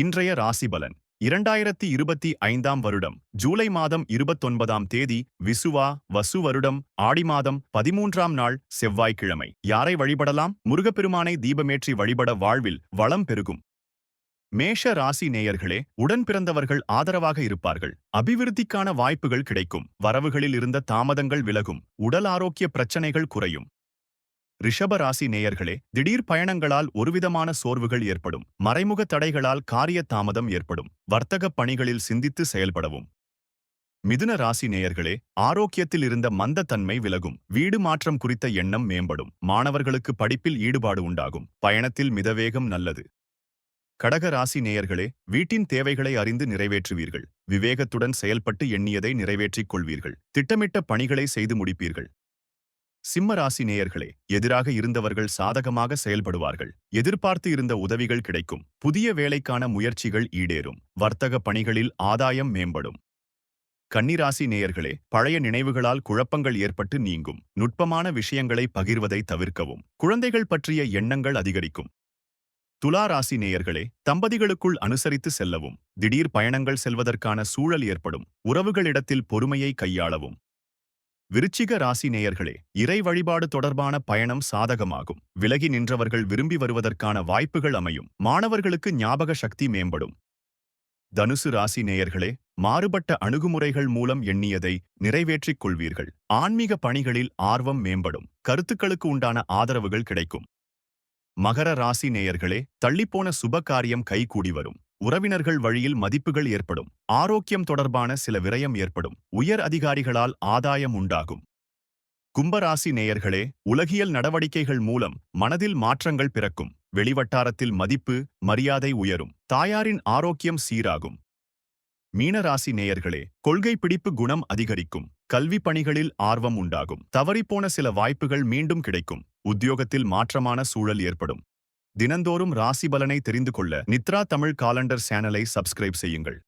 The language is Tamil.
இன்றைய ராசிபலன். இரண்டாயிரத்தி இருபத்தி ஐந்தாம் வருடம் ஜூலை மாதம் இருபத்தொன்பதாம் தேதி விசுவா வசு வருடம் ஆடி மாதம் பதிமூன்றாம் நாள் செவ்வாய்க்கிழமை. யாரை வழிபடலாம்? முருகப்பெருமானை தீபமேற்றி வழிபட வாழ்வில் வளம் பெருகும். மேஷ ராசி நேயர்களே உடன் பிறந்தவர்கள் ஆதரவாக இருப்பார்கள். அபிவிருத்திக்கான வாய்ப்புகள் கிடைக்கும். வரவுகளில் இருந்த தாமதங்கள் விலகும். உடல் ஆரோக்கிய பிரச்சனைகள் குறையும். ரிஷபராசி நேயர்களே திடீர் பயணங்களால் ஒருவிதமான சோர்வுகள் ஏற்படும். மறைமுக தடைகளால் காரிய தாமதம் ஏற்படும். வர்த்தக பணிகளில் சிந்தித்து செயல்படவும். மிதுன ராசி நேயர்களே ஆரோக்கியத்தில் இருந்த மந்தத்தன்மை விலகும். வீடு மாற்றம் குறித்த எண்ணம் மேம்படும். மாணவர்களுக்கு படிப்பில் ஈடுபாடு உண்டாகும். பயணத்தில் மிதவேகம் நல்லது. கடக ராசி நேயர்களே வீட்டின் தேவைகளை அறிந்து நிறைவேற்றுவீர்கள். விவேகத்துடன் செயல்பட்டு எண்ணியதை நிறைவேற்றிக் கொள்வீர்கள். திட்டமிட்ட பணிகளை செய்து முடிப்பீர்கள். சிம்ம ராசி நேயர்களே எதிராக இருந்தவர்கள் சாதகமாக செயல்படுவார்கள். எதிர்பார்த்து இருந்த உதவிகள் கிடைக்கும். புதிய வேலைக்கான முயற்சிகள் ஈடேறும். வர்த்தக பணிகளில் ஆதாயம் மேம்படும். கன்னிராசி நேயர்களே பழைய நினைவுகளால் குழப்பங்கள் ஏற்பட்டு நீங்கும். நுட்பமான விஷயங்களை பகிர்வதை தவிர்க்கவும். குழந்தைகள் பற்றிய எண்ணங்கள் அதிகரிக்கும். துலா ராசி நேயர்களே தம்பதிகளுக்குள் அனுசரித்து செல்லவும். திடீர் பயணங்கள் செல்வதற்கான சூழல் ஏற்படும். உறவுகளிடத்தில் பொறுமையை கையாளவும். விருச்சிக ராசி நேயர்களே இறை வழிபாடு தொடர்பான பயணம் சாதகமாகும். விலகி நின்றவர்கள் விரும்பி வருவதற்கான வாய்ப்புகள் அமையும். மாணவர்களுக்கு ஞாபக சக்தி மேம்படும். தனுசு ராசி நேயர்களே மாறுபட்ட அணுகுமுறைகள் மூலம் எண்ணியதை நிறைவேற்றிக் கொள்வீர்கள். ஆன்மீக பணிகளில் ஆர்வம் மேம்படும். கருத்துக்களுக்கு உண்டான ஆதரவுகள் கிடைக்கும். மகர ராசி நேயர்களே தள்ளிப்போன சுப காரியம் கைகூடி வரும். உறவினர்கள் வழியில் மதிப்புகள் ஏற்படும். ஆரோக்கியம் தொடர்பான சில விரயம் ஏற்படும். உயர் அதிகாரிகளால் ஆதாயம் உண்டாகும். கும்பராசி நேயர்களே உலகியல் நடவடிக்கைகள் மூலம் மனதில் மாற்றங்கள் பிறக்கும். வெளிவட்டாரத்தில் மதிப்பு மரியாதை உயரும். தாயாரின் ஆரோக்கியம் சீராகும். மீனராசி நேயர்களே கொள்கை பிடிப்பு குணம் அதிகரிக்கும். கல்வி பணிகளில் ஆர்வம் உண்டாகும். தவறிப்போன சில வாய்ப்புகள் மீண்டும் கிடைக்கும். உத்தியோகத்தில் மாற்றமான சூழல் ஏற்படும். தினந்தோறும் ராசி பலனை தெரிந்து கொள்ள நித்ரா தமிழ் காலண்டர் சேனலை சப்ஸ்கிரைப் செய்யுங்கள்.